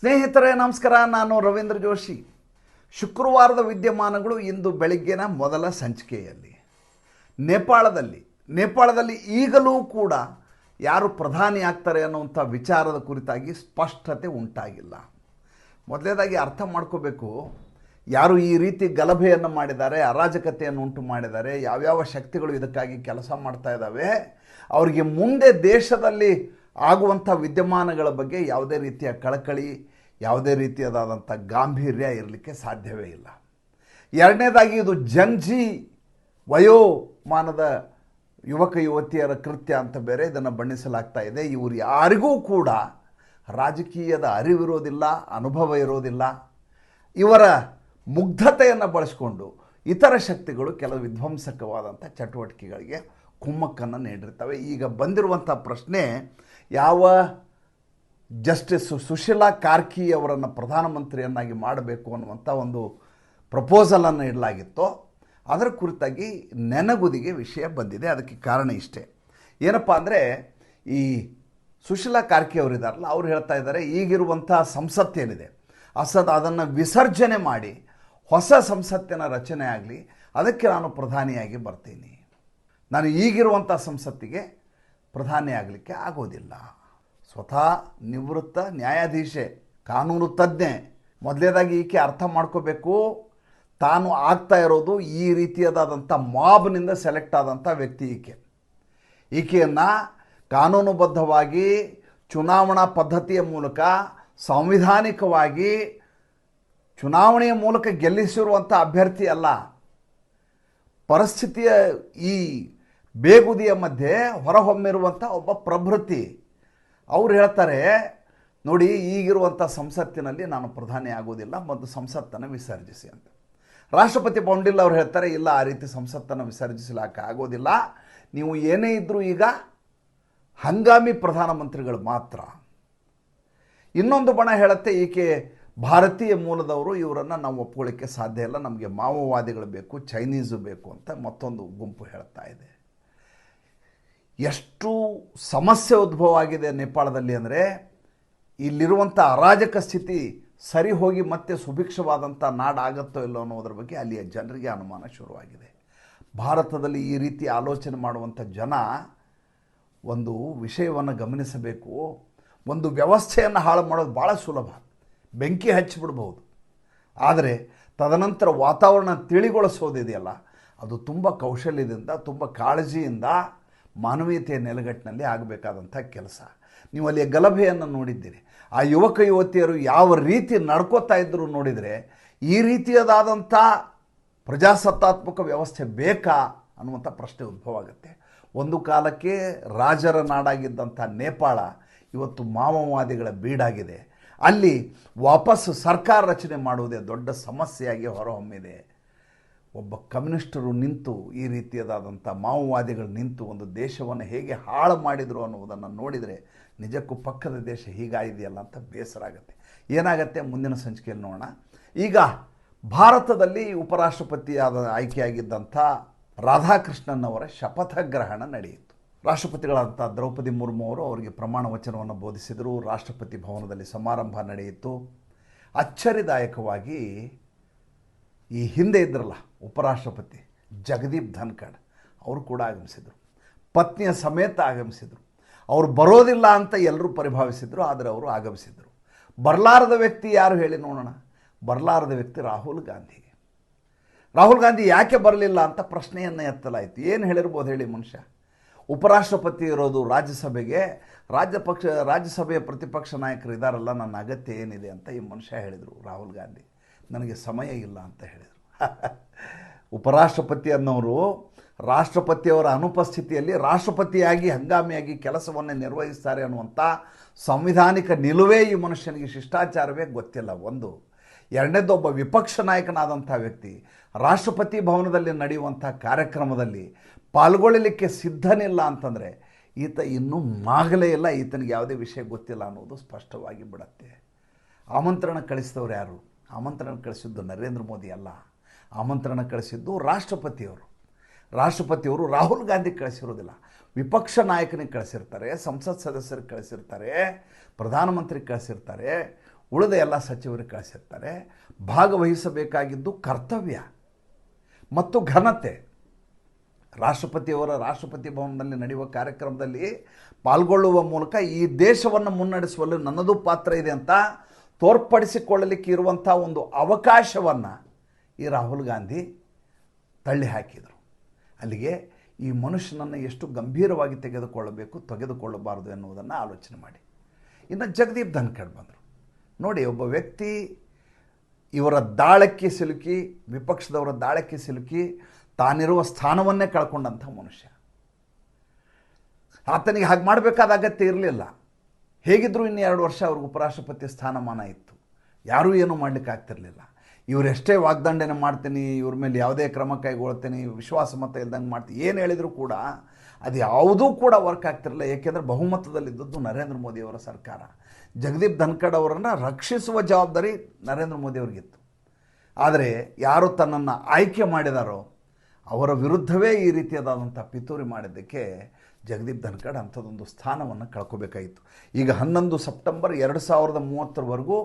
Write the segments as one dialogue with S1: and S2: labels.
S1: ಸ್ನೇಹಿತರೇ, ನಮಸ್ಕಾರ. ನಾನು ರವೀಂದ್ರ ಜೋಶಿ. ಶುಕ್ರವಾರದ ವಿದ್ಯಮಾನಗಳು ಇಂದು ಬೆಳಗ್ಗಿನ ಮೊದಲ ಸಂಚಿಕೆಯಲ್ಲಿ. ನೇಪಾಳದಲ್ಲಿ. ನೇಪಾಳದಲ್ಲಿ ಈಗಲೂ ಕೂಡ ಯಾರು ಪ್ರಧಾನಿ ಆಗ್ತಾರೆ ಅನ್ನುವಂಥ ವಿಚಾರದ ಕುರಿತಾಗಿ ಸ್ಪಷ್ಟತೆ ಉಂಟಾಗಿಲ್ಲ. ಮೊದಲೇದಾಗಿ ಅರ್ಥ ಮಾಡ್ಕೋಬೇಕು. ಯಾರು ಈ ರೀತಿ ಗಲಭೆಯನ್ನು ಮಾಡಿದ್ದಾರೆ, ಅರಾಜಕತೆಯನ್ನು ಉಂಟು ಮಾಡಿದ್ದಾರೆ, ಯಾವ್ಯಾವ ಶಕ್ತಿಗಳು ಇದಕ್ಕಾಗಿ ಕೆಲಸ ಮಾಡ್ತಾ ಇದ್ದಾವೆ, ಅವರಿಗೆ ಮುಂದೆ ದೇಶದಲ್ಲಿ ಆಗುವಂಥ ವಿದ್ಯಮಾನಗಳ ಬಗ್ಗೆ ಯಾವುದೇ ರೀತಿಯ ಕಳಕಳಿ ಯಾವುದೇ ರೀತಿಯದಾದಂಥ ಗಾಂಭೀರ್ಯ ಇರಲಿಕ್ಕೆ ಸಾಧ್ಯವೇ ಇಲ್ಲ. ಎರಡನೇದಾಗಿ ಇದು ಜಂಜಿ ವಯೋಮಾನದ ಯುವಕ ಯುವತಿಯರ ಕೃತ್ಯ ಅಂತ ಬೇರೆ ಇದನ್ನು ಬಣ್ಣಿಸಲಾಗ್ತಾ ಇದೆ. ಇವರು ಯಾರಿಗೂ ಕೂಡ ರಾಜಕೀಯದ ಅರಿವಿರೋದಿಲ್ಲ, ಅನುಭವ ಇರೋದಿಲ್ಲ. ಇವರ ಮುಗ್ಧತೆಯನ್ನು ಬಳಸ್ಕೊಂಡು ಇತರ ಶಕ್ತಿಗಳು ಕೆಲವು ವಿಧ್ವಂಸಕವಾದಂಥ ಚಟುವಟಿಕೆಗಳಿಗೆ ಕುಮ್ಮಕ್ಕನ್ನು ನೀಡಿರ್ತವೆ. ಈಗ ಬಂದಿರುವಂಥ ಪ್ರಶ್ನೆ, ಯಾವ ಜಸ್ಟಿಸ್ ಸುಶೀಲಾ ಕಾರ್ಕಿ ಅವರನ್ನು ಪ್ರಧಾನಮಂತ್ರಿಯನ್ನಾಗಿ ಮಾಡಬೇಕು ಅನ್ನುವಂಥ ಒಂದು ಪ್ರಪೋಸಲನ್ನು ಇಡಲಾಗಿತ್ತು. ಅದರ ಕುರಿತಾಗಿ ನೆನಗುದಿಗೆ ವಿಷಯ ಬಂದಿದೆ. ಅದಕ್ಕೆ ಕಾರಣ ಇಷ್ಟೇ. ಏನಪ್ಪ ಅಂದರೆ, ಈ ಸುಶೀಲಾ ಕಾರ್ಕಿ ಅವರಿದ್ದಾರಲ್ಲ ಅವ್ರು ಹೇಳ್ತಾ ಇದ್ದಾರೆ, ಈಗಿರುವಂಥ ಸಂಸತ್ತೇನಿದೆ ಅಸದ್ ಅದನ್ನು ವಿಸರ್ಜನೆ ಮಾಡಿ, ಹೊಸ ಸಂಸತ್ತಿನ ರಚನೆ ಆಗಲಿ, ಅದಕ್ಕೆ ನಾನು ಪ್ರಧಾನಿಯಾಗಿ ಬರ್ತೀನಿ. ನಾನು ಈಗಿರುವಂಥ ಸಂಸತ್ತಿಗೆ ಪ್ರಧಾನಿ ಆಗಲಿಕ್ಕೆ ಆಗೋದಿಲ್ಲ. ಸ್ವತಃ ನಿವೃತ್ತ ನ್ಯಾಯಾಧೀಶೆ, ಕಾನೂನು ತಜ್ಞೆ. ಮೊದಲೇದಾಗಿ ಈಕೆ ಅರ್ಥ ಮಾಡ್ಕೋಬೇಕು, ತಾನು ಆಗ್ತಾ ಇರೋದು ಈ ರೀತಿಯಾದಂಥ ಮಾಬ್ನಿಂದ ಸೆಲೆಕ್ಟ್ ಆದಂಥ ವ್ಯಕ್ತಿ ಈಕೆ. ಈಕೆಯನ್ನು ಕಾನೂನುಬದ್ಧವಾಗಿ, ಚುನಾವಣಾ ಪದ್ಧತಿಯ ಮೂಲಕ, ಸಾಂವಿಧಾನಿಕವಾಗಿ, ಚುನಾವಣೆಯ ಮೂಲಕ ಗೆಲ್ಲಿಸಿರುವಂಥ ಅಭ್ಯರ್ಥಿ ಅಲ್ಲ. ಪರಿಸ್ಥಿತಿಯ ಈ ಬೇಗುದಿಯ ಮಧ್ಯೆ ಹೊರಹೊಮ್ಮಿರುವಂಥ ಒಬ್ಬ ಪ್ರಭೃತಿ. ಅವ್ರು ಹೇಳ್ತಾರೆ, ನೋಡಿ ಈಗಿರುವಂಥ ಸಂಸತ್ತಿನಲ್ಲಿ ನಾನು ಪ್ರಧಾನಿ ಆಗೋದಿಲ್ಲ ಮತ್ತು ಸಂಸತ್ತನ್ನು ವಿಸರ್ಜಿಸಿ ಅಂತ. ರಾಷ್ಟ್ರಪತಿ ಬೌಂಡಿಲ್ ಅವ್ರು ಹೇಳ್ತಾರೆ, ಇಲ್ಲ, ಆ ರೀತಿ ಸಂಸತ್ತನ್ನು ವಿಸರ್ಜಿಸಲಾಕ ಆಗೋದಿಲ್ಲ ನೀವು ಏನೇ ಇದ್ದರೂ ಈಗ ಹಂಗಾಮಿ ಪ್ರಧಾನಮಂತ್ರಿಗಳು ಮಾತ್ರ. ಇನ್ನೊಂದು ಬಣ ಹೇಳುತ್ತೆ, ಈಕೆ ಭಾರತೀಯ ಮೂಲದವರು, ಇವರನ್ನು ನಾವು ಒಪ್ಕೊಳ್ಳಿಕ್ಕೆ ಸಾಧ್ಯ ಇಲ್ಲ, ನಮಗೆ ಮಾವೋವಾದಿಗಳು ಬೇಕು, ಚೈನೀಸು ಬೇಕು ಅಂತ ಮತ್ತೊಂದು ಗುಂಪು ಹೇಳ್ತಾ ಇದೆ. ಎಷ್ಟು ಸಮಸ್ಯೆ ಉದ್ಭವ ಆಗಿದೆ ನೇಪಾಳದಲ್ಲಿ ಅಂದರೆ ಇಲ್ಲಿರುವಂಥ ಅರಾಜಕ ಸ್ಥಿತಿ ಸರಿ ಹೋಗಿ ಮತ್ತೆ ಸುಭಿಕ್ಷವಾದಂಥ ನಾಡಾಗತ್ತೋ ಇಲ್ಲೋ ಅನ್ನೋದ್ರ ಬಗ್ಗೆ ಅಲ್ಲಿಯ ಜನರಿಗೆ ಅನುಮಾನ ಶುರುವಾಗಿದೆ. ಭಾರತದಲ್ಲಿ ಈ ರೀತಿ ಆಲೋಚನೆ ಮಾಡುವಂಥ ಜನ ಒಂದು ವಿಷಯವನ್ನು ಗಮನಿಸಬೇಕು. ಒಂದು ವ್ಯವಸ್ಥೆಯನ್ನು ಹಾಳು ಮಾಡೋದು ಭಾಳ ಸುಲಭ. ಬೆಂಕಿ ಹಚ್ಚಿಬಿಡ್ಬೋದು ಆದರೆ ತದನಂತರ ವಾತಾವರಣ ತಿಳಿಗೊಳಿಸೋದಿದೆಯಲ್ಲ, ಅದು ತುಂಬ ಕೌಶಲ್ಯದಿಂದ, ತುಂಬ ಕಾಳಜಿಯಿಂದ ಮಾನವೀಯತೆಯ ನೆಲೆಗಟ್ಟಿನಲ್ಲಿ ಆಗಬೇಕಾದಂಥ ಕೆಲಸ. ನೀವು ಅಲ್ಲಿಯ ಗಲಭೆಯನ್ನು ನೋಡಿದ್ದೀರಿ. ಆ ಯುವಕ ಯುವತಿಯರು ಯಾವ ರೀತಿ ನಡ್ಕೋತಾ ಇದ್ದರು ನೋಡಿದರೆ, ಈ ರೀತಿಯದಾದಂಥ ಪ್ರಜಾಸತ್ತಾತ್ಮಕ ವ್ಯವಸ್ಥೆ ಬೇಕಾ ಅನ್ನುವಂಥ ಪ್ರಶ್ನೆ ಉದ್ಭವ ಆಗುತ್ತೆ. ಒಂದು ಕಾಲಕ್ಕೆ ರಾಜರ ನಾಡಾಗಿದ್ದಂಥ ನೇಪಾಳ ಇವತ್ತು ಮಾವೋವಾದಿಗಳ ಬೀಡಾಗಿದೆ. ಅಲ್ಲಿ ವಾಪಸ್ಸು ಸರ್ಕಾರ ರಚನೆ ಮಾಡುವುದೇ ದೊಡ್ಡ ಸಮಸ್ಯೆಯಾಗಿ ಹೊರಹೊಮ್ಮಿದೆ. ಒಬ್ಬ ಕಮ್ಯುನಿಸ್ಟರು ನಿಂತು ಈ ರೀತಿಯದಾದಂಥ ಮಾವೋವಾದಿಗಳು ನಿಂತು ಒಂದು ದೇಶವನ್ನು ಹೇಗೆ ಹಾಳು ಮಾಡಿದರು ಅನ್ನುವುದನ್ನು ನೋಡಿದರೆ ನಿಜಕ್ಕೂ ಪಕ್ಕದ ದೇಶ ಹೀಗಾಗಿದೆಯಲ್ಲ ಅಂತ ಬೇಸರ ಆಗುತ್ತೆ. ಏನಾಗುತ್ತೆ ಮುಂದಿನ ಸಂಚಿಕೆಯಲ್ಲಿ ನೋಡೋಣ. ಈಗ ಭಾರತದಲ್ಲಿ ಉಪರಾಷ್ಟ್ರಪತಿಯಾದ ಆಯ್ಕೆಯಾಗಿದ್ದಂಥ ರಾಧಾಕೃಷ್ಣನ್ ಅವರ ಶಪಥ ಗ್ರಹಣ ನಡೆಯಿತು. ರಾಷ್ಟ್ರಪತಿಗಳಾದಂಥ ದ್ರೌಪದಿ ಮುರ್ಮು ಅವರು ಅವರಿಗೆ ಪ್ರಮಾಣ ವಚನವನ್ನು ಬೋಧಿಸಿದರು. ರಾಷ್ಟ್ರಪತಿ ಭವನದಲ್ಲಿ ಸಮಾರಂಭ ನಡೆಯಿತು. ಅಚ್ಚರಿದಾಯಕವಾಗಿ ಈ ಹಿಂದೆ ಇದ್ರಲ್ಲ ಉಪರಾಷ್ಟ್ರಪತಿ ಜಗದೀಪ್ ಧನ್ಕಡ್, ಅವರು ಕೂಡ ಆಗಮಿಸಿದರು. ಪತ್ನಿಯ ಸಮೇತ ಆಗಮಿಸಿದರು. ಅವರು ಬರೋದಿಲ್ಲ ಅಂತ ಎಲ್ಲರೂ ಪರಿಭಾವಿಸಿದರು, ಆದರೆ ಅವರು ಆಗಮಿಸಿದರು. ಬರಲಾರದ ವ್ಯಕ್ತಿ ಯಾರು ಹೇಳಿ ನೋಡೋಣ? ಬರಲಾರದ ವ್ಯಕ್ತಿ ರಾಹುಲ್ ಗಾಂಧಿ. ರಾಹುಲ್ ಗಾಂಧಿ ಯಾಕೆ ಬರಲಿಲ್ಲ ಅಂತ ಪ್ರಶ್ನೆಯನ್ನು ಎತ್ತಲಾಯಿತು. ಏನು ಹೇಳಿರ್ಬೋದು ಹೇಳಿ ಮನುಷ್ಯ? ಉಪರಾಷ್ಟ್ರಪತಿ ಇರೋದು ರಾಜ್ಯಸಭೆಗೆ, ರಾಜ್ಯ ಪಕ್ಷ, ರಾಜ್ಯಸಭೆಯ ಪ್ರತಿಪಕ್ಷ ನಾಯಕರು ಇದ್ದಾರಲ್ಲ ನನ್ನ ಅಗತ್ಯ ಏನಿದೆ ಅಂತ ಈ ಮನುಷ್ಯ ಹೇಳಿದರು ರಾಹುಲ್ ಗಾಂಧಿ. ನನಗೆ ಸಮಯ ಇಲ್ಲ ಅಂತ ಹೇಳಿದರು. ಉಪರಾಷ್ಟ್ರಪತಿ ಅನ್ನೋರು ರಾಷ್ಟ್ರಪತಿಯವರ ಅನುಪಸ್ಥಿತಿಯಲ್ಲಿ ರಾಷ್ಟ್ರಪತಿಯಾಗಿ ಹಂಗಾಮಿಯಾಗಿ ಕೆಲಸವನ್ನು ನಿರ್ವಹಿಸ್ತಾರೆ ಅನ್ನುವಂಥ ಸಂವಿಧಾನಿಕ ನಿಲುವೇ ಈ ಮನುಷ್ಯನಿಗೆ ಶಿಷ್ಟಾಚಾರವೇ ಗೊತ್ತಿಲ್ಲ. ಒಂದು, ಎರಡನೇದು ಒಬ್ಬ ವಿಪಕ್ಷ ನಾಯಕನಾದಂಥ ವ್ಯಕ್ತಿ ರಾಷ್ಟ್ರಪತಿ ಭವನದಲ್ಲಿ ನಡೆಯುವಂಥ ಕಾರ್ಯಕ್ರಮದಲ್ಲಿ ಪಾಲ್ಗೊಳ್ಳಲಿಕ್ಕೆ ಸಿದ್ಧನಿಲ್ಲ ಅಂತಂದರೆ ಈತ ಇನ್ನೂ ಮಾಗಲೇ ಇಲ್ಲ. ಈತನಿಗೆ ಯಾವುದೇ ವಿಷಯ ಗೊತ್ತಿಲ್ಲ ಅನ್ನೋದು ಸ್ಪಷ್ಟವಾಗಿ ಬಿಡತ್ತೆ. ಆಮಂತ್ರಣ ಕಳಿಸಿದವರು ಯಾರು? ಆಮಂತ್ರಣ ಕಳಿಸಿದ್ದು ನರೇಂದ್ರ ಮೋದಿ ಅಲ್ಲ. ಆಮಂತ್ರಣ ಕಳಿಸಿದ್ದು ರಾಷ್ಟ್ರಪತಿಯವರು. ರಾಷ್ಟ್ರಪತಿಯವರು ರಾಹುಲ್ ಗಾಂಧಿ ಕಳಿಸಿರೋದಿಲ್ಲ. ವಿಪಕ್ಷ ನಾಯಕನಿಗೆ ಕಳಿಸಿರ್ತಾರೆ, ಸಂಸತ್ ಸದಸ್ಯರಿಗೆ ಕಳಿಸಿರ್ತಾರೆ ಪ್ರಧಾನಮಂತ್ರಿ ಕಳಿಸಿರ್ತಾರೆ, ಉಳಿದ ಎಲ್ಲ ಸಚಿವರಿಗೆ ಕಳಿಸಿರ್ತಾರೆ. ಭಾಗವಹಿಸಬೇಕಾಗಿದ್ದು ಕರ್ತವ್ಯ ಮತ್ತು ಘನತೆ. ರಾಷ್ಟ್ರಪತಿಯವರ ರಾಷ್ಟ್ರಪತಿ ಭವನದಲ್ಲಿ ನಡೆಯುವ ಕಾರ್ಯಕ್ರಮದಲ್ಲಿ ಪಾಲ್ಗೊಳ್ಳುವ ಮೂಲಕ ಈ ದೇಶವನ್ನು ಮುನ್ನಡೆಸುವಲ್ಲಿ ನನ್ನದು ಪಾತ್ರ ಇದೆ ಅಂತ ತೋರ್ಪಡಿಸಿಕೊಳ್ಳಲಿಕ್ಕೆ ಇರುವಂಥ ಒಂದು ಅವಕಾಶವನ್ನು ಈ ರಾಹುಲ್ ಗಾಂಧಿ ತಳ್ಳಿ ಹಾಕಿದರು. ಅಲ್ಲಿಗೆ ಈ ಮನುಷ್ಯನನ್ನು ಎಷ್ಟು ಗಂಭೀರವಾಗಿ ತೆಗೆದುಕೊಳ್ಳಬೇಕು, ತೆಗೆದುಕೊಳ್ಳಬಾರದು ಎನ್ನುವುದನ್ನು ಆಲೋಚನೆ ಮಾಡಿ. ಇನ್ನು ಜಗದೀಪ್ ಧನ್ಖಡ್ ಬಂದರು. ನೋಡಿ, ಒಬ್ಬ ವ್ಯಕ್ತಿ ಇವರ ದಾಳಕ್ಕೆ ಸಿಲುಕಿ, ವಿಪಕ್ಷದವರ ದಾಳಕ್ಕೆ ಸಿಲುಕಿ ತಾನಿರುವ ಸ್ಥಾನವನ್ನೇ ಕಳ್ಕೊಂಡಂಥ ಮನುಷ್ಯ. ಆತನಿಗೆ ಹಾಗೆ ಮಾಡಬೇಕಾದ ಅಗತ್ಯ ಇರಲಿಲ್ಲ. ಹೇಗಿದ್ದರೂ ಇನ್ನು ಎರಡು ವರ್ಷ ಅವ್ರಿಗೆ ಉಪರಾಷ್ಟ್ರಪತಿ ಸ್ಥಾನಮಾನ ಇತ್ತು. ಯಾರೂ ಏನೂ ಮಾಡಲಿಕ್ಕೆ ಆಗ್ತಿರಲಿಲ್ಲ. ಇವರೆಷ್ಟೇ ವಾಗ್ದಂಡನೆ ಮಾಡ್ತೀನಿ, ಇವ್ರ ಮೇಲೆ ಯಾವುದೇ ಕ್ರಮ ಕೈಗೊಳ್ತೀನಿ, ವಿಶ್ವಾಸ ಮತ ಇಲ್ದಂಗೆ ಮಾಡ್ತೀನಿ, ಏನು ಹೇಳಿದರೂ ಕೂಡ ಅದು ಯಾವುದೂ ಕೂಡ ವರ್ಕ್ ಆಗ್ತಿರಲಿಲ್ಲ. ಏಕೆಂದರೆ ಬಹುಮತದಲ್ಲಿದ್ದದ್ದು ನರೇಂದ್ರ ಮೋದಿಯವರ ಸರ್ಕಾರ. ಜಗದೀಪ್ ಧನ್ಕಡ್ ಅವರನ್ನು ರಕ್ಷಿಸುವ ಜವಾಬ್ದಾರಿ ನರೇಂದ್ರ ಮೋದಿಯವ್ರಿಗಿತ್ತು ಆದರೆ ಯಾರು ತನ್ನನ್ನು ಆಯ್ಕೆ ಮಾಡಿದಾರೋ ಅವರ ವಿರುದ್ಧವೇ ಈ ರೀತಿಯಾದಂಥ ಪಿತೂರಿ ಮಾಡಿದ್ದಕ್ಕೆ ಜಗದೀಪ್ ಧನ್ಕಡ್ ಅಂಥದ್ದೊಂದು ಸ್ಥಾನವನ್ನು ಕಳ್ಕೋಬೇಕಾಗಿತ್ತು. ಈಗ ಹನ್ನೊಂದು ಸೆಪ್ಟೆಂಬರ್ ಎರಡು ಸಾವಿರದ ಮೂವತ್ತರವರೆಗೂ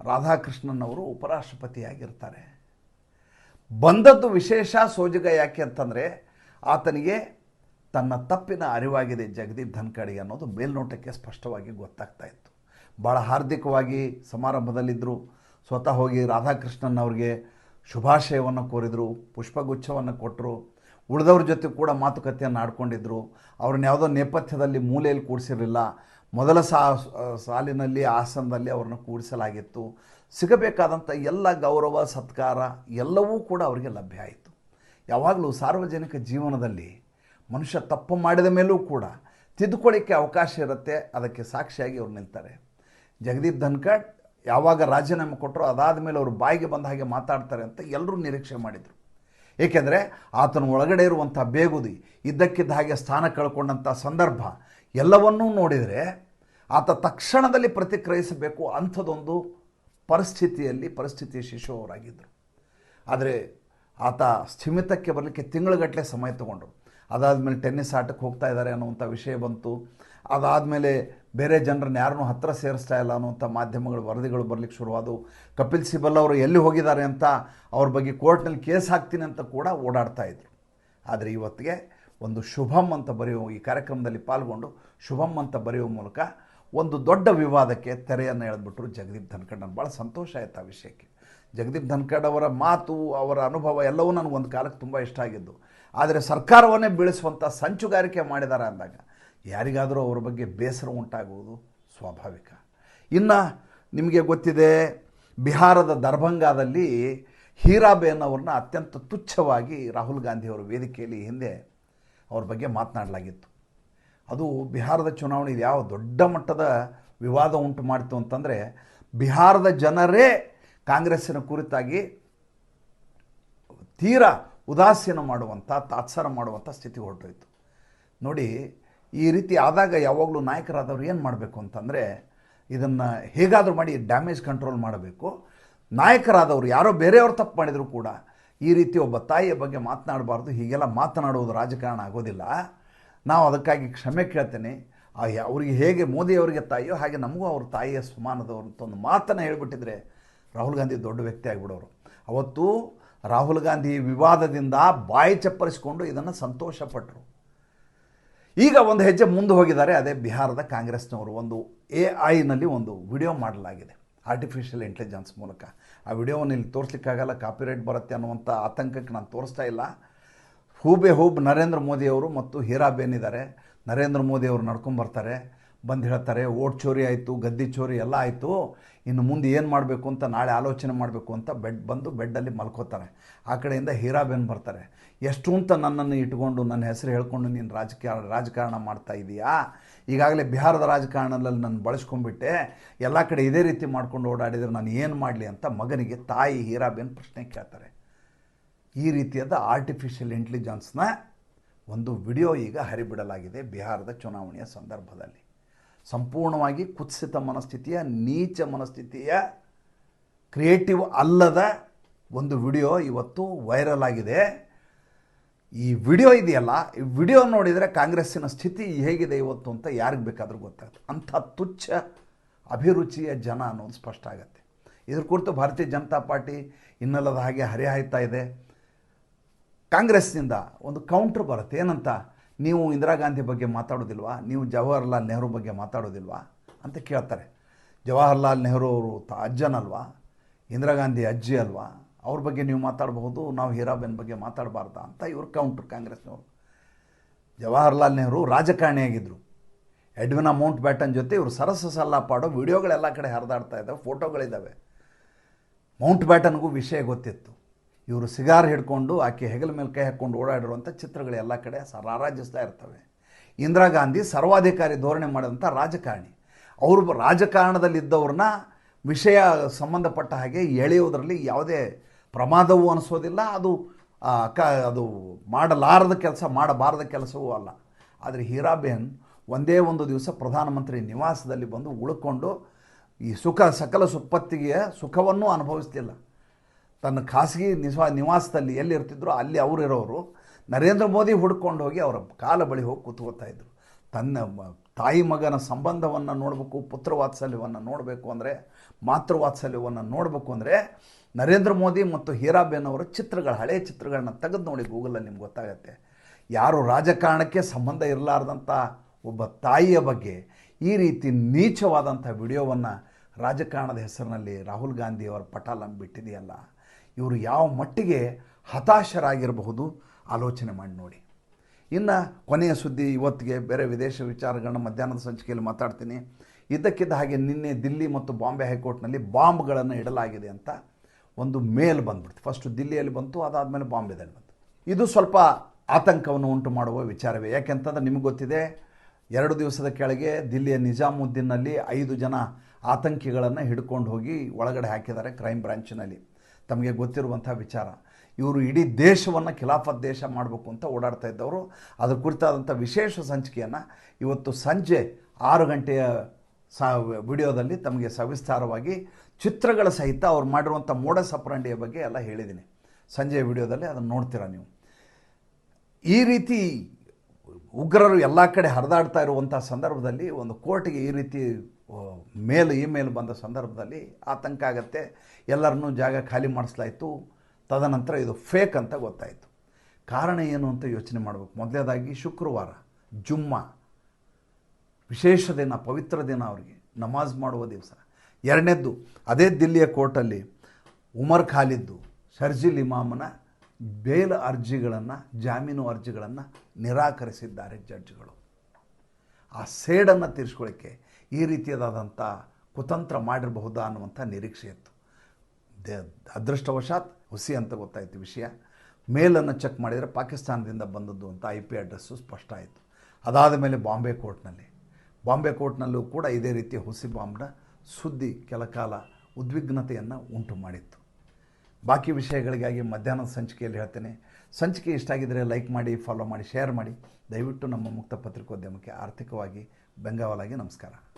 S1: ರಾಧಾಕೃಷ್ಣನ್ ಅವರು ಉಪರಾಷ್ಟ್ರಪತಿಯಾಗಿರ್ತಾರೆ. ಬಂದದ್ದು ವಿಶೇಷ ಸೋಜಿಗ ಯಾಕೆ ಅಂತಂದರೆ ಆತನಿಗೆ ತನ್ನ ತಪ್ಪಿನ ಅರಿವಾಗಿದೆ ಜಗದೀಪ್ ಧನ್ಕಡಿ ಅನ್ನೋದು ಮೇಲ್ನೋಟಕ್ಕೆ ಸ್ಪಷ್ಟವಾಗಿ ಗೊತ್ತಾಗ್ತಾ ಇತ್ತು. ಭಾಳ ಹಾರ್ದಿಕವಾಗಿ ಸಮಾರಂಭದಲ್ಲಿದ್ದರು ಸ್ವತಃ ಹೋಗಿ ರಾಧಾಕೃಷ್ಣನ್ ಅವ್ರಿಗೆ ಶುಭಾಶಯವನ್ನು ಕೋರಿದರು, ಪುಷ್ಪಗುಚ್ಛವನ್ನು ಕೊಟ್ಟರು ಉಳಿದವ್ರ ಜೊತೆ ಕೂಡ ಮಾತುಕತೆಯನ್ನು ಆಡ್ಕೊಂಡಿದ್ದರು ಅವ್ರನ್ನ ಯಾವುದೋ ನೇಪಥ್ಯದಲ್ಲಿ ಮೂಲೆಯಲ್ಲಿ ಕೂಡಿಸಿರಲಿಲ್ಲ ಮೊದಲ ಸಾ, ಸಾಲಿನಲ್ಲಿ, ಆಸನದಲ್ಲಿ ಅವ್ರನ್ನ ಕೂಡಿಸಲಾಗಿತ್ತು ಸಿಗಬೇಕಾದಂಥ ಎಲ್ಲ ಗೌರವ, ಸತ್ಕಾರ ಎಲ್ಲವೂ ಕೂಡ ಅವರಿಗೆ ಲಭ್ಯ ಆಯಿತು. ಯಾವಾಗಲೂ ಸಾರ್ವಜನಿಕ ಜೀವನದಲ್ಲಿ ಮನುಷ್ಯ ತಪ್ಪು ಮಾಡಿದ ಮೇಲೂ ಕೂಡ ತಿದ್ದುಕೊಳ್ಳಿಕ್ಕೆ ಅವಕಾಶ ಇರುತ್ತೆ, ಅದಕ್ಕೆ ಸಾಕ್ಷಿಯಾಗಿ ಅವ್ರು ನಿಲ್ತಾರೆ. ಜಗದೀಪ್ ಧನ್ಕಡ್ ಯಾವಾಗ ರಾಜೀನಾಮೆ ಕೊಟ್ಟರು ಅದಾದ ಮೇಲೆ ಅವರು ಬಾಯಿಗೆ ಬಂದ ಹಾಗೆ ಮಾತಾಡ್ತಾರೆ ಅಂತ ಎಲ್ಲರೂ ನಿರೀಕ್ಷೆ ಮಾಡಿದರು. ಏಕೆಂದರೆ ಆತನ ಒಳಗಡೆ ಇರುವಂಥ ಬೇಗುದಿ, ಇದ್ದಕ್ಕಿದ್ದ ಹಾಗೆ ಸ್ಥಾನ ಕಳ್ಕೊಂಡಂಥ ಸಂದರ್ಭ ಎಲ್ಲವನ್ನೂ ನೋಡಿದರೆ ಆತ ತಕ್ಷಣದಲ್ಲಿ ಪ್ರತಿಕ್ರಿಯಿಸಬೇಕು ಅಂಥದ್ದೊಂದು ಪರಿಸ್ಥಿತಿಯಲ್ಲಿ ಪರಿಸ್ಥಿತಿಯ ಶಿಶು ಅವರಾಗಿದ್ದರು ಆದರೆ ಆತ ಸ್ಥಿಮಿತಕ್ಕೆ ಬರಲಿಕ್ಕೆ ತಿಂಗಳುಗಟ್ಟಲೆ ಸಮಯ ತಗೊಂಡರು ಅದಾದಮೇಲೆ ಟೆನ್ನಿಸ್ ಆಟಕ್ಕೆ ಹೋಗ್ತಾ ಇದ್ದಾರೆ ಅನ್ನುವಂಥ ವಿಷಯ ಬಂತು. ಅದಾದಮೇಲೆ ಬೇರೆ ಜನರನ್ನ ಯಾರನ್ನೂ ಹತ್ತಿರ ಸೇರಿಸ್ತಾ ಇಲ್ಲ ಅನ್ನುವಂಥ ಮಾಧ್ಯಮಗಳು, ವರದಿಗಳು ಬರಲಿಕ್ಕೆ ಶುರುವಾದವು. ಕಪಿಲ್ ಸಿಬಲ್ ಅವರು ಎಲ್ಲಿ ಹೋಗಿದ್ದಾರೆ ಅಂತ ಅವ್ರ ಬಗ್ಗೆ ಕೋರ್ಟ್ನಲ್ಲಿ ಕೇಸ್ ಹಾಕ್ತೀನಿ ಅಂತ ಕೂಡ ಓಡಾಡ್ತಾ ಇದ್ರು. ಆದರೆ ಇವತ್ತಿಗೆ ಒಂದು ಶುಭಂ ಅಂತ ಬರೆಯುವ, ಈ ಕಾರ್ಯಕ್ರಮದಲ್ಲಿ ಪಾಲ್ಗೊಂಡು ಶುಭಂ ಅಂತ ಬರೆಯುವ ಮೂಲಕ ಒಂದು ದೊಡ್ಡ ವಿವಾದಕ್ಕೆ ತೆರೆಯನ್ನು ಎಳೆದ್ಬಿಟ್ರು ಜಗದೀಪ್ ಧನ್ಖಡ್ ನನಗೆ ಭಾಳ ಸಂತೋಷ ಆಯಿತು ಆ ವಿಷಯಕ್ಕೆ. ಜಗದೀಪ್ ಧನ್ಕಡ್ ಅವರ ಮಾತು, ಅವರ ಅನುಭವ ಎಲ್ಲವೂ ನನಗೆ ಒಂದು ಕಾಲಕ್ಕೆ ತುಂಬ ಇಷ್ಟ ಆಗಿದ್ದು. ಆದರೆ ಸರ್ಕಾರವನ್ನೇ ಬೀಳಿಸುವಂಥ ಸಂಚುಗಾರಿಕೆ ಮಾಡಿದ್ದಾರೆ ಅಂದಾಗ ಯಾರಿಗಾದರೂ ಅವರ ಬಗ್ಗೆ ಬೇಸರ ಉಂಟಾಗುವುದು ಸ್ವಾಭಾವಿಕ. ಇನ್ನು ನಿಮಗೆ ಗೊತ್ತಿದೆ, ಬಿಹಾರದ ದರ್ಭಂಗಾದಲ್ಲಿ ಹೀರಾಬೇನ್ ಅವ್ರನ್ನ ಅತ್ಯಂತ ತುಚ್ಛವಾಗಿ ರಾಹುಲ್ ಗಾಂಧಿಯವರ ವೇದಿಕೆಯಲ್ಲಿ ಹಿಂದೆ ಅವ್ರ ಬಗ್ಗೆ ಮಾತನಾಡಲಾಗಿತ್ತು. ಅದು ಬಿಹಾರದ ಚುನಾವಣೆ ಯಾವ ದೊಡ್ಡ ಮಟ್ಟದ ವಿವಾದ ಉಂಟು ಮಾಡಿತು ಅಂತಂದರೆ, ಬಿಹಾರದ ಜನರೇ ಕಾಂಗ್ರೆಸ್ಸಿನ ಕುರಿತಾಗಿ ತೀರಾ ಉದಾಸೀನ ಮಾಡುವಂಥ ತಾತ್ಸಾರ ಮಾಡುವಂಥ ಸ್ಥಿತಿ ಹೊರಟೋಯ್ತು. ನೋಡಿ ಈ ರೀತಿ ಆದಾಗ ಯಾವಾಗಲೂ ನಾಯಕರಾದವರು ಏನು ಮಾಡಬೇಕು ಅಂತಂದರೆ ಇದನ್ನು ಹೇಗಾದರೂ ಮಾಡಿ ಡ್ಯಾಮೇಜ್ ಕಂಟ್ರೋಲ್ ಮಾಡಬೇಕು. ನಾಯಕರಾದವರು ಯಾರೋ ಬೇರೆಯವ್ರು ತಪ್ಪು ಮಾಡಿದರೂ ಕೂಡ ಈ ರೀತಿ ಒಬ್ಬ ತಾಯಿಯ ಬಗ್ಗೆ ಮಾತನಾಡಬಾರ್ದು, ಹೀಗೆಲ್ಲ ಮಾತನಾಡುವುದು ರಾಜಕಾರಣ ಆಗೋದಿಲ್ಲ. ನಾವು ಅದಕ್ಕಾಗಿ ಕ್ಷಮೆ ಕೇಳ್ತೇನೆ. ಅವ್ರಿಗೆ ಹೇಗೆ ಮೋದಿಯವರಿಗೆ ತಾಯಿಯೋ ಹಾಗೆ ನಮಗೂ ಅವ್ರ ತಾಯಿಯ ಸಮಾನದವರು ಅಂತ ಒಂದು ಮಾತನ್ನು ಹೇಳಿಬಿಟ್ಟಿದ್ರೆ ರಾಹುಲ್ ಗಾಂಧಿ ದೊಡ್ಡ ವ್ಯಕ್ತಿ ಆಗಿಬಿಡೋರು. ಅವತ್ತು ರಾಹುಲ್ ಗಾಂಧಿ ವಿವಾದದಿಂದ ಬಾಯಿ ಚಪ್ಪರಿಸಿಕೊಂಡು ಇದನ್ನು ಸಂತೋಷಪಟ್ಟರು ಈಗ ಒಂದು ಹೆಜ್ಜೆ ಮುಂದೆ ಹೋಗಿದ್ದಾರೆ. ಅದೇ ಬಿಹಾರದ ಕಾಂಗ್ರೆಸ್ನವರು. ಒಂದು ಎ ಐನಲ್ಲಿ ಒಂದು ವಿಡಿಯೋ ಮಾಡಲಾಗಿದೆ. ಆರ್ಟಿಫಿಷಿಯಲ್ ಇಂಟೆಲಿಜೆನ್ಸ್ ಮೂಲಕ. ಆ ವಿಡಿಯೋವನ್ನು ಇಲ್ಲಿ ತೋರಿಸ್ಲಿಕ್ಕಾಗಲ್ಲ. ಕಾಪಿರೈಟ್ ಬರುತ್ತೆ ಅನ್ನುವಂಥ ಆತಂಕಕ್ಕೆ ನಾನು ತೋರಿಸ್ತಾ ಇಲ್ಲ. ಹೂಬೆ ಹೂಬ್ ನರೇಂದ್ರ ಮೋದಿಯವರು ಮತ್ತು ಹೀರಾಬೇನ್ ಇದ್ದಾರೆ. ನರೇಂದ್ರ ಮೋದಿಯವರು ನಡ್ಕೊಂಬರ್ತಾರೆ. ಬಂದು ಹೇಳ್ತಾರೆ ಓಟ್ ಚೋರಿ ಆಯಿತು, ಗದ್ದಿ ಚೋರಿ ಎಲ್ಲ ಆಯಿತು, ಇನ್ನು ಮುಂದೆ ಏನು ಮಾಡಬೇಕು ಅಂತ ನಾಳೆ ಆಲೋಚನೆ ಮಾಡಬೇಕು ಅಂತ ಬೆಡ್ ಬಂದು ಬೆಡ್ಡಲ್ಲಿ ಮಲ್ಕೋತಾರೆ. ಆ ಕಡೆಯಿಂದ ಹೀರಾಬೇನ್ ಬರ್ತಾರೆ. ಎಷ್ಟು ಅಂತ ನನ್ನನ್ನು ಇಟ್ಕೊಂಡು, ನನ್ನ ಹೆಸರು ಹೇಳ್ಕೊಂಡು ನೀನು ರಾಜಕಾರಣ ರಾಜಕಾರಣ ಮಾಡ್ತಾ ಇದೀಯಾ? ಈಗಾಗಲೇ ಬಿಹಾರದ ರಾಜಕಾರಣದಲ್ಲಿ ನಾನು ಬಳಸ್ಕೊಂಡ್ಬಿಟ್ಟೆ. ಎಲ್ಲ ಕಡೆ ಇದೇ ರೀತಿ ಮಾಡ್ಕೊಂಡು ಓಡಾಡಿದರೆ ನಾನು ಏನು ಮಾಡಲಿ ಅಂತ ಮಗನಿಗೆ ತಾಯಿ ಹೀರಾಬೇನ್ ಪ್ರಶ್ನೆ ಕೇಳ್ತಾರೆ. ಈ ರೀತಿಯಾದ ಆರ್ಟಿಫಿಷಿಯಲ್ ಇಂಟೆಲಿಜೆನ್ಸ್ನ ಒಂದು ವಿಡಿಯೋ ಈಗ ಹರಿಬಿಡಲಾಗಿದೆ ಬಿಹಾರದ ಚುನಾವಣೆಯ ಸಂದರ್ಭದಲ್ಲಿ. ಸಂಪೂರ್ಣವಾಗಿ ಕುತ್ಸಿತ ಮನಸ್ಥಿತಿಯ, ನೀಚ ಮನಸ್ಥಿತಿಯ, ಕ್ರಿಯೇಟಿವ್ ಅಲ್ಲದ ಒಂದು ವಿಡಿಯೋ ಇವತ್ತು ವೈರಲ್ ಆಗಿದೆ. ಈ ವಿಡಿಯೋ ಇದೆಯಲ್ಲ, ಈ ವಿಡಿಯೋ ನೋಡಿದರೆ ಕಾಂಗ್ರೆಸ್ಸಿನ ಸ್ಥಿತಿ ಹೇಗಿದೆ ಇವತ್ತು ಅಂತ ಯಾರಿಗೆ ಬೇಕಾದರೂ ಗೊತ್ತಾಗುತ್ತೆ. ಅಂಥ ತುಚ್ಛ ಅಭಿರುಚಿಯ ಜನ ಅನ್ನೋದು ಸ್ಪಷ್ಟ ಆಗುತ್ತೆ. ಇದ್ರ ಕುರಿತು ಭಾರತೀಯ ಜನತಾ ಪಾರ್ಟಿ ಇನ್ನಲ್ಲದ ಹಾಗೆ ಹರಿಹಾಯ್ತಾ ಇದೆ. ಕಾಂಗ್ರೆಸ್ನಿಂದ ಒಂದು ಕೌಂಟ್ರ್ ಬರುತ್ತೆ. ಏನಂತ? ನೀವು ಇಂದಿರಾ ಗಾಂಧಿ ಬಗ್ಗೆ ಮಾತಾಡೋದಿಲ್ವಾ? ನೀವು ಜವಾಹರ್ಲಾಲ್ ನೆಹರು ಬಗ್ಗೆ ಮಾತಾಡೋದಿಲ್ವಾ? ಅಂತ ಕೇಳ್ತಾರೆ. ಜವಾಹರ್ಲಾಲ್ ನೆಹರು ಅವರು ತ ಅಜ್ಜನಲ್ವಾ ಇಂದಿರಾ ಗಾಂಧಿ ಅಜ್ಜಿ ಅಲ್ವಾ? ಅವ್ರ ಬಗ್ಗೆ ನೀವು ಮಾತಾಡಬಹುದು, ನಾವು ಹೀರಾಬೆನ್ ಬಗ್ಗೆ ಮಾತಾಡಬಾರ್ದಾ ಅಂತ ಇವ್ರು ಕೌಂಟ್ರು ಕಾಂಗ್ರೆಸ್ನವರು. ಜವಾಹರ್ಲಾಲ್ ನೆಹರು ರಾಜಕಾರಣಿಯಾಗಿದ್ದರು ಎಡ್ವಿನ ಮೌಂಟ್ ಬ್ಯಾಟನ್ ಜೊತೆ ಇವರು ಸರಸ ಸಲ್ಲಾಪಾಡೋ ವಿಡಿಯೋಗಳೆಲ್ಲ ಕಡೆ ಹರಿದಾಡ್ತಾ ಇದ್ದಾವೆ, ಫೋಟೋಗಳಿದ್ದಾವೆ. ಮೌಂಟ್ ಬ್ಯಾಟನ್ಗೂ ವಿಷಯ ಗೊತ್ತಿತ್ತು. ಇವರು ಸಿಗಾರ್ ಹಿಡ್ಕೊಂಡು ಆಕೆ ಹೆಗಲ ಮೇಲೆ ಕೈ ಹಾಕ್ಕೊಂಡು ಓಡಾಡಿರುವಂಥ ಚಿತ್ರಗಳು ಎಲ್ಲ ಕಡೆ ರಾರಾಜಿಸ್ತಾ ಇರ್ತವೆ. ಇಂದಿರಾ ಗಾಂಧಿ ಸರ್ವಾಧಿಕಾರಿ ಧೋರಣೆ ಮಾಡಿದಂಥ ರಾಜಕಾರಣಿ. ಅವರು ರಾಜಕಾರಣದಲ್ಲಿದ್ದವ್ರನ್ನ ವಿಷಯ ಸಂಬಂಧಪಟ್ಟ ಹಾಗೆ ಎಳೆಯುವುದರಲ್ಲಿ ಯಾವುದೇ ಪ್ರಮಾದವೂ ಅನಿಸೋದಿಲ್ಲ. ಅದು ಕ, ಅದು ಮಾಡಲಾರದ ಕೆಲಸ, ಮಾಡಬಾರದ ಕೆಲಸವೂ ಅಲ್ಲ. ಆದರೆ ಹೀರಾಬೇನ್ ಒಂದೇ ಒಂದು ದಿವಸ ಪ್ರಧಾನಮಂತ್ರಿ ನಿವಾಸದಲ್ಲಿ ಬಂದು ಉಳ್ಕೊಂಡು ಈ ಸುಖ, ಸಕಲ ಸುಪ್ಪತ್ತಿಗೆಯ ಸುಖವನ್ನು ಅನುಭವಿಸ್ತಿಲ್ಲ. ತನ್ನ ಖಾಸಗಿ ನಿವಾ, ನಿವಾಸದಲ್ಲಿ ಎಲ್ಲಿರ್ತಿದ್ರು ಅಲ್ಲಿ ಅವರು ಅವರಿರೋರು ನರೇಂದ್ರ ಮೋದಿ ಹುಡ್ಕೊಂಡು ಹೋಗಿ ಅವರ ಕಾಲ ಬಳಿ ಹೋಗಿ ಕೂತ್ಕೋತಾ ಇದ್ರು. ತನ್ನ ತಾಯಿ ಮಗನ ಸಂಬಂಧವನ್ನು ನೋಡಬೇಕು ಪುತ್ರ ವಾತ್ಸಲ್ಯವನ್ನು ನೋಡಬೇಕು ಅಂದರೆ ಮಾತೃವಾತ್ಸಲ್ಯವನ್ನು ನೋಡಬೇಕು ಅಂದರೆ, ನರೇಂದ್ರ ಮೋದಿ ಮತ್ತು ಹೀರಾಬೇನ್ ಅವರ ಚಿತ್ರಗಳು ಹಳೆಯ ಚಿತ್ರಗಳನ್ನ ತೆಗೆದು ನೋಡಿ ಗೂಗಲಲ್ಲಿ ನಿಮ್ಗೆ ಗೊತ್ತಾಗತ್ತೆ. ಯಾರು ರಾಜಕಾರಣಕ್ಕೆ ಸಂಬಂಧ ಇರಲಾರ್ದಂಥ ಒಬ್ಬ ತಾಯಿಯ ಬಗ್ಗೆ ಈ ರೀತಿ ನೀಚವಾದಂಥ ವಿಡಿಯೋವನ್ನು ರಾಜಕಾರಣದ ಹೆಸರಿನಲ್ಲಿ ರಾಹುಲ್ ಗಾಂಧಿ ಪಟಾಲಂ ಬಿಟ್ಟಿದೆಯಲ್ಲ. ಇವರು ಯಾವ ಮಟ್ಟಿಗೆ ಹತಾಶರಾಗಿರಬಹುದು? ಆಲೋಚನೆ ಮಾಡಿ ನೋಡಿ. ಇನ್ನು ಕೊನೆಯ ಸುದ್ದಿ ಇವತ್ತಿಗೆ ಬೇರೆ ವಿದೇಶ ವಿಚಾರಗಳನ್ನ ಮಧ್ಯಾಹ್ನದ ಸಂಚಿಕೆಯಲ್ಲಿ ಮಾತಾಡ್ತೀನಿ. ಇದ್ದಕ್ಕಿದ್ದ ಹಾಗೆ ನಿನ್ನೆ ದಿಲ್ಲಿ ಮತ್ತು ಬಾಂಬೆ ಹೈಕೋರ್ಟ್ನಲ್ಲಿ ಬಾಂಬ್ಗಳನ್ನು ಇಡಲಾಗಿದೆ ಅಂತ ಒಂದು ಮೇಲ್ ಬಂದ್ಬಿಡ್ತು. ಫಸ್ಟು ದಿಲ್ಲಿಯಲ್ಲಿ ಬಂತು, ಅದಾದಮೇಲೆ ಬಾಂಬೆದಲ್ಲಿ ಬಂತು. ಇದು ಸ್ವಲ್ಪ ಆತಂಕವನ್ನು ಉಂಟು ಮಾಡುವ ವಿಚಾರವೇ. ಯಾಕೆಂತಂದ್ರೆ ನಿಮಗೆ ಗೊತ್ತಿದೆ, ಎರಡು ದಿವಸದ ಕೆಳಗೆ ದಿಲ್ಲಿಯ ನಿಜಾಮುದ್ದೀನ್ನಲ್ಲಿ ಐದು ಜನ ಆತಂಕಿಗಳನ್ನು ಹಿಡ್ಕೊಂಡು ಹೋಗಿ ಒಳಗಡೆ ಹಾಕಿದ್ದಾರೆ ಕ್ರೈಮ್ ಬ್ರಾಂಚಿನಲ್ಲಿ. ತಮಗೆ ಗೊತ್ತಿರುವಂಥ ವಿಚಾರ. ಇವರು ಇಡೀ ದೇಶವನ್ನು ಖಿಲಾಫತ್ ದೇಶ ಮಾಡಬೇಕು ಅಂತ ಓಡಾಡ್ತಾ ಇದ್ದವರು. ಅದ್ರ ಕುರಿತಾದಂಥ ವಿಶೇಷ ಸಂಚಿಕೆಯನ್ನು ಇವತ್ತು ಸಂಜೆ ಆರು ಗಂಟೆಯ ಸ, ವಿಡಿಯೋದಲ್ಲಿ ತಮಗೆ ಸವಿಸ್ತಾರವಾಗಿ ಚಿತ್ರಗಳ ಸಹಿತ ಅವ್ರು ಮಾಡಿರುವಂಥ ಮೋಡ ಸಪ್ರಂಡಿಯ ಬಗ್ಗೆ ಎಲ್ಲ ಹೇಳಿದ್ದೀನಿ. ಸಂಜೆ ವಿಡಿಯೋದಲ್ಲಿ ಅದನ್ನು ನೋಡ್ತೀರಾ ನೀವು? ಈ ರೀತಿ ಉಗ್ರರು ಎಲ್ಲ ಕಡೆ ಹರಿದಾಡ್ತಾ ಇರುವಂಥ ಸಂದರ್ಭದಲ್ಲಿ ಒಂದು ಕೋರ್ಟ್ಗೆ ಈ ರೀತಿ ಮೇಲ್, ಇಮೇಲ್ ಬಂದ ಸಂದರ್ಭದಲ್ಲಿ ಆತಂಕ ಆಗತ್ತೆ. ಎಲ್ಲರನ್ನೂ ಜಾಗ ಖಾಲಿ ಮಾಡಿಸ್ಲಾಯಿತು. ತದನಂತರ ಇದು ಫೇಕ್ ಅಂತ ಗೊತ್ತಾಯಿತು. ಕಾರಣ ಏನು ಅಂತ ಯೋಚನೆ ಮಾಡಬೇಕು. ಮೊದಲನೇದಾಗಿ ಶುಕ್ರವಾರ, ಜುಮ್ಮಾ, ವಿಶೇಷ ದಿನ, ಪವಿತ್ರ ದಿನ ಅವರಿಗೆ, ನಮಾಜ್ ಮಾಡುವ ದಿವಸ. ಎರಡನೇದ್ದು, ಅದೇ ದಿಲ್ಲಿಯ ಕೋರ್ಟಲ್ಲಿ ಉಮರ್ ಖಾಲಿದ್ದು, ಶರ್ಜಿಲ್ ಇಮಾಮನ ಬೇಲ್ ಅರ್ಜಿಗಳನ್ನು, ಜಾಮೀನು ಅರ್ಜಿಗಳನ್ನು ನಿರಾಕರಿಸಿದ್ದಾರೆ ಜಡ್ಜ್ಗಳು. ಆ ಸೇಡನ್ನು ತೀರಿಸ್ಕೊಳ್ಳಿಕ್ಕೆ ಈ ರೀತಿಯಾದಂಥ ಕುತಂತ್ರ ಮಾಡಿರಬಹುದಾ ಅನ್ನುವಂಥ ನಿರೀಕ್ಷೆ ಇತ್ತು. ಅದೃಷ್ಟವಶಾತ್ ಹುಸಿ ಅಂತ ಗೊತ್ತಾಯಿತು ವಿಷಯ. ಮೇಲನ್ನು ಚೆಕ್ ಮಾಡಿದರೆ ಪಾಕಿಸ್ತಾನದಿಂದ ಬಂದದ್ದು ಅಂತ ಐ ಪಿ ಅಡ್ರೆಸ್ಸು ಸ್ಪಷ್ಟ ಆಯಿತು. ಅದಾದ ಮೇಲೆ ಬಾಂಬೆ ಕೋರ್ಟ್ನಲ್ಲಿ. ಬಾಂಬೆ ಕೋರ್ಟ್ನಲ್ಲೂ ಕೂಡ ಇದೇ ರೀತಿಯ ಹುಸಿ ಬಾಂಬ್ನ ಸುದ್ದಿ ಕೆಲ ಕಾಲ ಉದ್ವಿಗ್ನತೆಯನ್ನು ಉಂಟು ಮಾಡಿತ್ತು. ಬಾಕಿ ವಿಷಯಗಳಿಗಾಗಿ ಮಧ್ಯಾಹ್ನದ ಸಂಚಿಕೆಯಲ್ಲಿ ಹೇಳ್ತೇನೆ. ಸಂಚಿಕೆ ಇಷ್ಟ ಆಗಿದ್ದರೆ ಲೈಕ್ ಮಾಡಿ ಫಾಲೋ ಮಾಡಿ ಶೇರ್ ಮಾಡಿ. ದಯವಿಟ್ಟು ನಮ್ಮ ಮುಕ್ತ ಪತ್ರಿಕೋದ್ಯಮಕ್ಕೆ ಆರ್ಥಿಕವಾಗಿ ಬೆಂಗಾವಲಾಗಿ ನಮಸ್ಕಾರ.